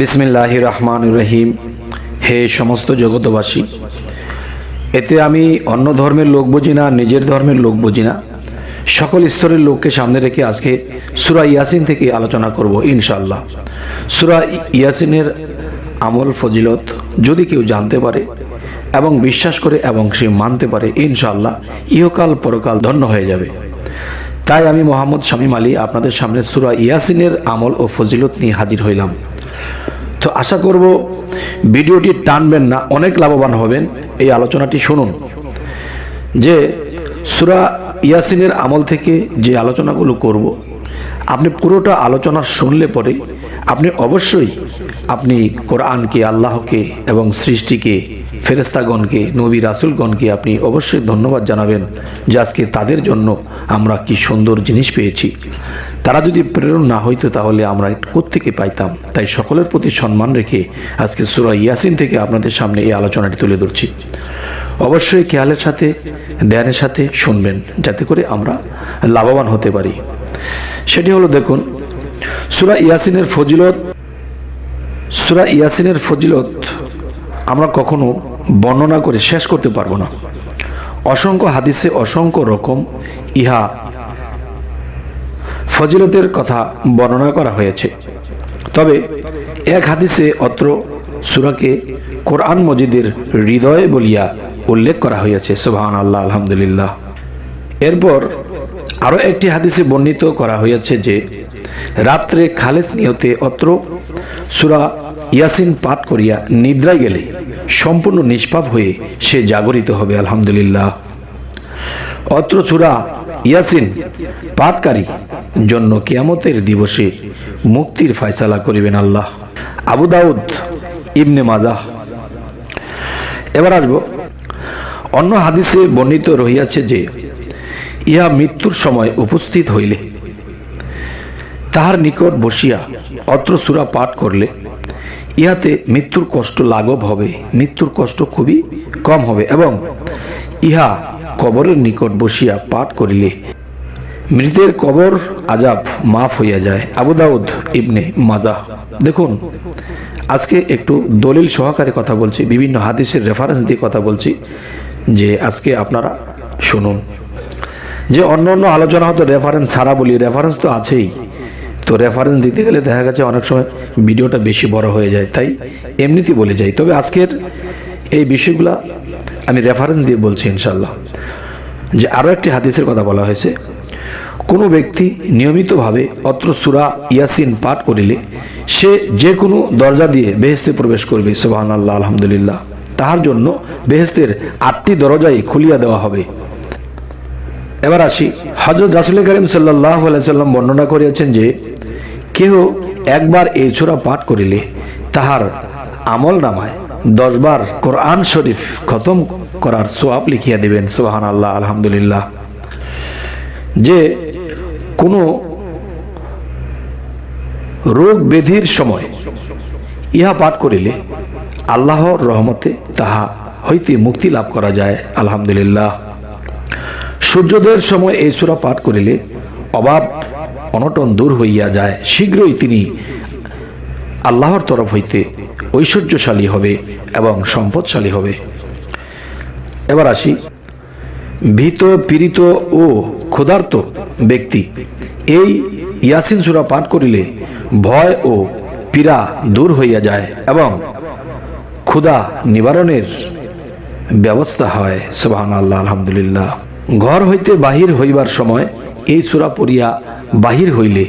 বিসমিল্লাহ রহমান রহিম। হে সমস্ত জগতবাসী এতে আমি অন্য ধর্মের লোক বুঝি না, নিজের ধর্মের লোক বুঝি না। সকল স্তরের লোককে সামনে রেখে আজকে সুরা ইয়াসিন থেকে আলোচনা করব ইনশাল্লাহ সুরা ইয়াসিনের আমল ফজিলত যদি কেউ জানতে পারে এবং বিশ্বাস করে এবং সে মানতে পারে ইনশাল্লাহ ইহকাল পরকাল ধন্য হয়ে যাবে। তাই আমি মোহাম্মদ শামীম আলী আপনাদের সামনে সুরা ইয়াসিনের আমল ও ফজিলত নিয়ে হাজির হইলাম। তো আশা করব ভিডিওটি টানবেন না, অনেক লাভবান হবেন। এই আলোচনাটি শুনুন। যে সুরা ইয়াসিনের আমল থেকে যে আলোচনাগুলো করব, আপনি পুরোটা আলোচনা শুনলে পরে আপনি অবশ্যই আপনি কোরআনকে, আল্লাহকে এবং সৃষ্টিকে ফেরেস্তাগণকে নবী রাসুলগণকে আপনি অবশ্যই ধন্যবাদ জানাবেন যে আজকে তাদের জন্য আমরা কি সুন্দর জিনিস পেয়েছি। তারা যদি প্রেরণ না হইতো তাহলে আমরা কোত্থেকে পাইতাম? তাই সকলের প্রতি সম্মান রেখে আজকে সুরা ইয়াসিন থেকে আপনাদের সামনে এই আলোচনাটি তুলে ধরছি। অবশ্যই খেয়ালের সাথে, ধ্যানের সাথে শুনবেন, যাতে করে আমরা লাভবান হতে পারি। সেটি হলো দেখুন, সুরা ইয়াসিনের ফজিলত, সুরা ইয়াসিনের ফজিলত আমরা কখনো বর্ণনা করে শেষ করতে পারব না। অসংখ্য হাদিসে অসংখ্য রকম ইহা ফজিলতের কথা বর্ণনা করা হয়েছে। তবে এক হাদিসে অত্র সুরাকে কোরআন মজিদের হৃদয় বলিয়া উল্লেখ করা হয়েছে। সুবহান আল্লাহ আলহামদুলিল্লাহ। এরপর আরও একটি হাদিসে বর্ণিত করা হয়েছে যে, রাত্রে খালেস নিয়তে অত্র সুরা ইয়াসিন পাঠ করিয়া নিদ্রায় গেলে সম্পূর্ণ নিষ্পাপ হয়ে সে জাগরিত হবে, আলহামদুলিল্লাহ। অত্র চূড়া ইয়াসিন, পাঠকারী জন্য কিয়ামতের দিবসে মুক্তির ফয়সালা করিবেন আল্লাহ। আবু দাউদ, ইবনে মাজাহ এবার আসব। অন্য হাদিসে বর্ণিত রহিয়াছে যে, ইহা মৃত্যুর সময় উপস্থিত হইলে, তাহার নিকট বসিয়া অত্র সুরা পাঠ করলে, ইহাতে মৃত্যুর কষ্ট লাঘব হবে, মৃত্যুর কষ্ট খুবই কম হবে এবং ইহা কবরের নিকট বসিয়া পাঠ করিলে। মৃতের কবর আজাব মাফ হইয়া যায়, আবু দাউদ ইবনে মাজা। দেখুন, আজকে একটু দলিল সহকারে কথা বলছি, বিভিন্ন হাদিসের রেফারেন্স দিয়ে কথা বলছি, যে আজকে আপনারা শুনুন। যে অন্য অন্য আলোচনা হতো রেফারেন্স ছাড়া বলি রেফারেন্স তো আছেই। তো রেফারেন্স দিতে গেলে দেখা গেছে অনেক সময় ভিডিওটা বেশি বড় হয়ে যায়, তাই এমনিতেই বলে যাই। তবে আজকের এই বিষয়গুলা আমি রেফারেন্স দিয়ে বলছি ইনশাল্লাহ যে আরও একটি হাদিসের কথা বলা হয়েছে, কোনো ব্যক্তি নিয়মিতভাবে অত্র সুরা ইয়াসিন পাঠ করিলে সে যে কোনো দরজা দিয়ে বেহেস্তে প্রবেশ করবে সোহান আল্লাহ আলহামদুলিল্লাহ। তাহার জন্য বেহেস্তের আটটি দরজাই খুলিয়া দেওয়া হবে। এবার আসি হজরত রাসুল করিম সাল্লাহ সাল্লাম বর্ণনা করিয়াছেন যে, কেহ একবার এই ছোড়া পাঠ করিলে তাহার আমল নামায় দশবার কোরআন শরীফ খতম করার সোয়াব লিখিয়া দিবেন সোহান আল্লাহ আলহামদুলিল্লাহ। যে কোনো রোগ ব্যাধির সময় ইহা পাঠ করিলে আল্লাহর রহমতে তাহা হইতে মুক্তি লাভ করা যায়, আলহামদুলিল্লাহ। সূর্যোদয়ের সময় এই সুরা পাঠ করিলে অভাব অনটন দূর হইয়া যায়। শীঘ্রই তিনি আল্লাহর তরফ হইতে ঐশ্বর্যশালী হবে এবং সম্পদশালী হবে। এবার আসি। ভীত, পীড়িত ও ক্ষুধার্ত ব্যক্তি। এই ইয়াসিন সুরা পাঠ করিলে ভয় ও পীড়া দূর হইয়া যায় এবং ক্ষুধা নিবারণের ব্যবস্থা হয়। সুবাহ আল্লাহ আলহামদুলিল্লাহ। ঘর হইতে বাহির হইবার সময় এই সুরা পড়িয়া বাহির হইলে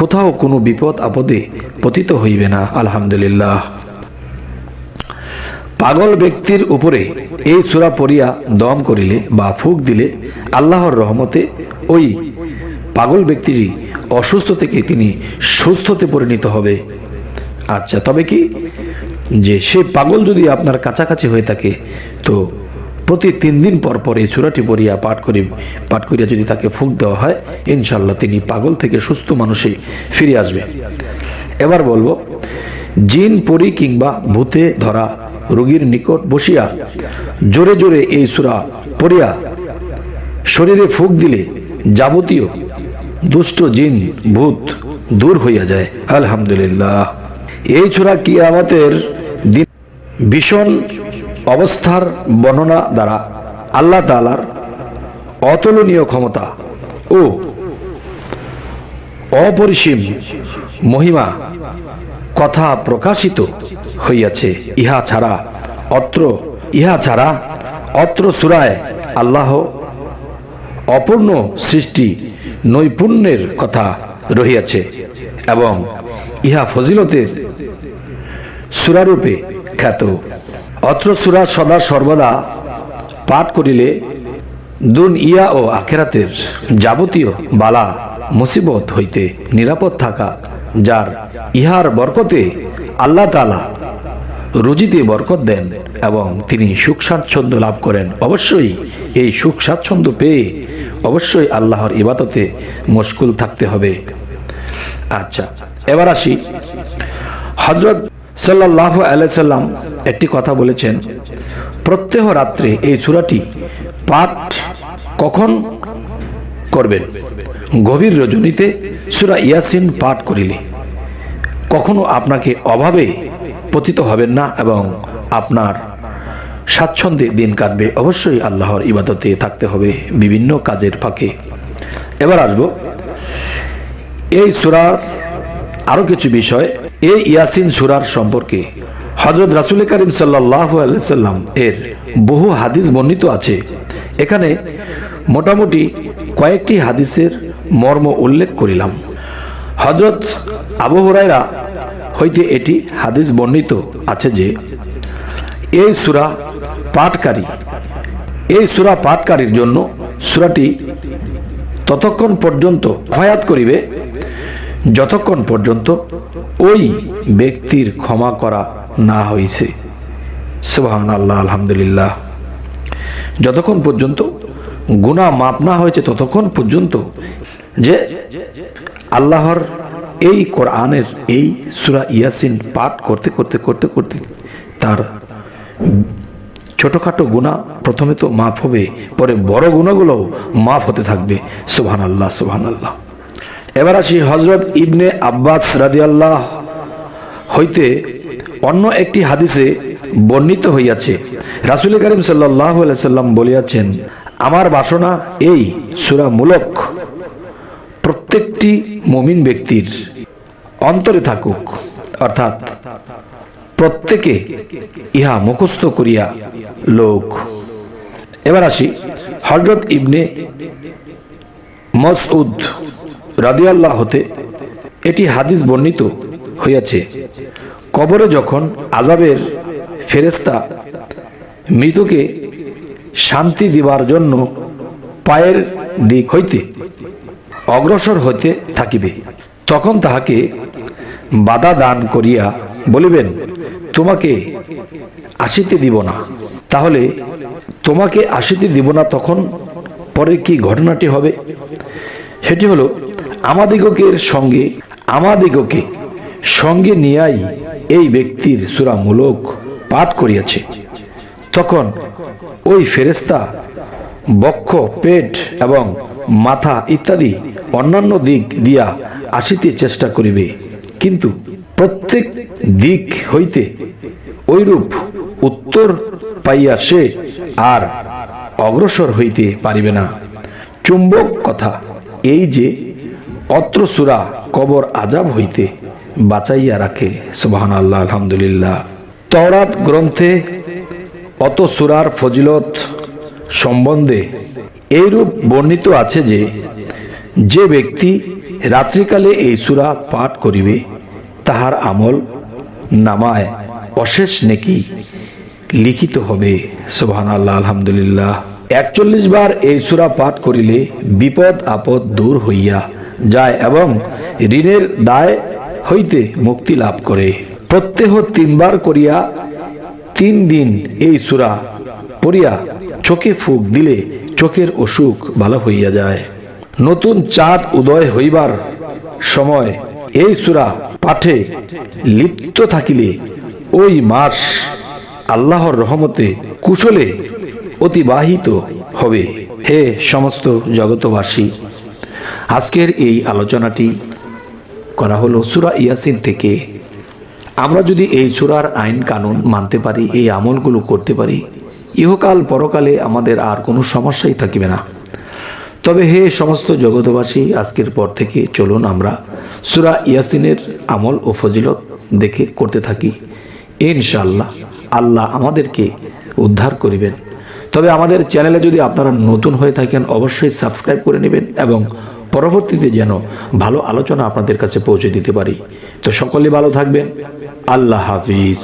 কোথাও কোনো বিপদ আপদে পতিত হইবে না, আলহামদুলিল্লাহ। পাগল ব্যক্তির উপরে এই সুরা পড়িয়া দম করিলে বা ফুক দিলে আল্লাহর রহমতে ওই পাগল ব্যক্তিটি অসুস্থ থেকে তিনি সুস্থতে পরিণত হবে। আচ্ছা তবে কি যে সে পাগল যদি আপনার কাছাকাছি হয়ে থাকে, তো প্রতি তিন দিন পর পর এই চূড়াটি পড়িয়া পাঠ করি, পাঠ করিয়া যদি তাকে ফুক দেওয়া হয় ইনশাল্লাহ তিনি পাগল থেকে সুস্থ মানুষে ফিরে আসবে। এবার বলব, জিন, পরি কিংবা ভূতে ধরা রোগীর নিকট বসিয়া জোরে জোরে এই সুরা পড়িয়া শরীরে ফুক দিলে যাবতীয় দুষ্ট জিন, ভূত দূর হইয়া যায়। আলহামদুলিল্লাহ। এই ছোড়া কিয়ামতের দিন ভীষণ অবস্থার বর্ণনা দ্বারা আল্লাহ তালার অতুলনীয় ক্ষমতা ও অপরিসীম মহিমা কথা প্রকাশিত হইয়াছে। ইহা ছাড়া অত্র, ইহা ছাড়া অত্র সুরায় আল্লাহ অপূর্ণ সৃষ্টি নৈপুণ্যের কথা রহিয়াছে এবং ইহা ফজিলতের সুরারূপে খ্যাত। অত্র সুরা সদা সর্বদা পাঠ করিলে দুন ইয়া ও আখেরাতের যাবতীয় বালা, মুসিবত হইতে নিরাপদ থাকা, যার ইহার বরকতে আল্লাহ তালা রুজিতে বরকত দেন এবং তিনি সুখ স্বাচ্ছন্দ্য লাভ করেন। অবশ্যই এই সুখ স্বাচ্ছন্দ্য পেয়ে অবশ্যই আল্লাহর ইবাদতে মুশকুল থাকতে হবে। আচ্ছা এবার আসি। হজরত সাল্লাহ আলাইসাল্লাম একটি কথা বলেছেন। প্রত্যেহ রাত্রে এই চূড়াটি পাঠ কখন করবেন? গভীর রজনীতে সুরা ইয়াসিন পাঠ করিলে কখনো আপনাকে অভাবে পতিত হবেন না এবং আপনার স্বাচ্ছন্দ্যে দিন কাটবে। অবশ্যই আল্লাহর ইবাদতে থাকতে হবে বিভিন্ন কাজের ফাঁকে। এবার আসব। এই সুরার আরও কিছু বিষয় এই ইয়াসিন সুরার সম্পর্কে। হজরত রাসুল করিম সাল্লাহ সাল্লাম এর বহু হাদিস বর্ণিত আছে। এখানে মোটামুটি কয়েকটি হাদিসের মর্ম উল্লেখ করিলাম। হজরত আবু হুরাইরা হইতে এটি হাদিস বর্ণিত আছে যে, এই সুরা পাঠকারী, এই সুরা পাঠকারীর জন্য সুরাটি ততক্ষণ পর্যন্ত হয়াত করিবে যতক্ষণ পর্যন্ত ওই ব্যক্তির ক্ষমা করা না হয়েছে সুবহান আল্লাহ আলহামদুলিল্লাহ। যতক্ষণ পর্যন্ত গুণা মাপ না হয়েছে, ততক্ষণ পর্যন্ত যে আল্লাহর এই কোরআনের এই সুরা ইয়াসিন পাঠ করতে করতে করতে করতে তার ছোটোখাটো গুণা প্রথমে তো মাফ হবে, পরে বড় গুণাগুলোও মাফ হতে থাকবে। সুবহান আল্লাহ সুবহান আল্লাহ এবার আসি হজরত ইবনে আব্বাস রাদিয়াল্লাহ হইতে অন্য একটি হাদিসে বর্ণিত হইয়াছে। রাসুল করিম সাল্লাম বলিয়াছেন, আমার বাসনা এই সুরামূলক প্রত্যেকটি মমিন ব্যক্তির অন্তরে থাকুক, অর্থাৎ প্রত্যেকে ইহা মুখস্থ করিয়া লোক। এবার আসি হজরত ইবনে মসউদ রাদিয়াল্লাহ হতে এটি হাদিস বর্ণিত হইয়াছে। কবরে যখন আজাবের ফেরেস্তা মৃতকে শান্তি দিবার জন্য পায়ের দিক হইতে অগ্রসর হইতে থাকিবে, তখন তাহাকে বাধা দান করিয়া বলিবেন, তোমাকে আসিতে দিব না। তাহলে তোমাকে আসিতে দিব না তখন পরে কি ঘটনাটি হবে? সেটি হলো আমাদিগকের সঙ্গে, আমাদিগকে সঙ্গে নিয়াই এই ব্যক্তির সুরামূলক পাঠ করিয়াছে। তখন ওই ফেরেস্তা বক্ষ, পেট এবং মাথা ইত্যাদি অন্যান্য দিক দিয়া আসিতে চেষ্টা করিবে। কিন্তু প্রত্যেক দিক হইতে ঐরূপ উত্তর পাইয়া সে আর অগ্রসর হইতে পারিবে না। চুম্বক কথা এই যে অত্র সুরা কবর আজাব হইতে বাঁচাইয়া রাখে। সুবাহান আল্লাহ আলহামদুলিল্লাহ। তওরাত গ্রন্থে অত সুরার ফজিলত সম্বন্ধে এইরূপ বর্ণিত আছে যে যে ব্যক্তি রাত্রিকালে এই সুরা পাঠ করিবে, তাহার আমল নামায় অশেষ নেকি লিখিত হবে। সুবহান আল্লাহ আলহামদুলিল্লাহ। একচল্লিশ বার এই সুরা পাঠ করিলে বিপদ আপদ দূর হইয়া যায় এবং ঋণের দায় হইতে মুক্তি লাভ করে। প্রত্যেহ তিনবার করিয়া তিন দিন এই সুরা পড়িয়া চোখে ফুক দিলে চোখের অসুখ ভালো হইয়া যায়। নতুন চাঁদ উদয় হইবার সময় এই সুরা পাঠে লিপ্ত থাকিলে ওই মাস আল্লাহর রহমতে কুশলে অতিবাহিত হবে। হে সমস্ত জগতবাসী আজকের এই আলোচনাটি করা হলো সুরা ইয়াসিন থেকে। আমরা যদি এই সুরার আইন কানুন মানতে পারি, এই আমলগুলো করতে পারি, ইহকাল পরকালে আমাদের আর কোনো সমস্যাই থাকবে না। তবে হে সমস্ত জগতবাসী আজকের পর থেকে চলুন আমরা সুরা ইয়াসিনের আমল ও ফজিলত দেখে করতে থাকি। ইনশাআল্লাহ, আল্লাহ আমাদেরকে উদ্ধার করিবেন। তবে আমাদের চ্যানেলে যদি আপনারা নতুন হয়ে থাকেন, অবশ্যই সাবস্ক্রাইব করে নেবেন এবং পরবর্তীতে যেন ভালো আলোচনা আপনাদের কাছে পৌঁছে দিতে পারি। তো সকলে ভালো থাকবেন। আল্লাহ হাফিজ।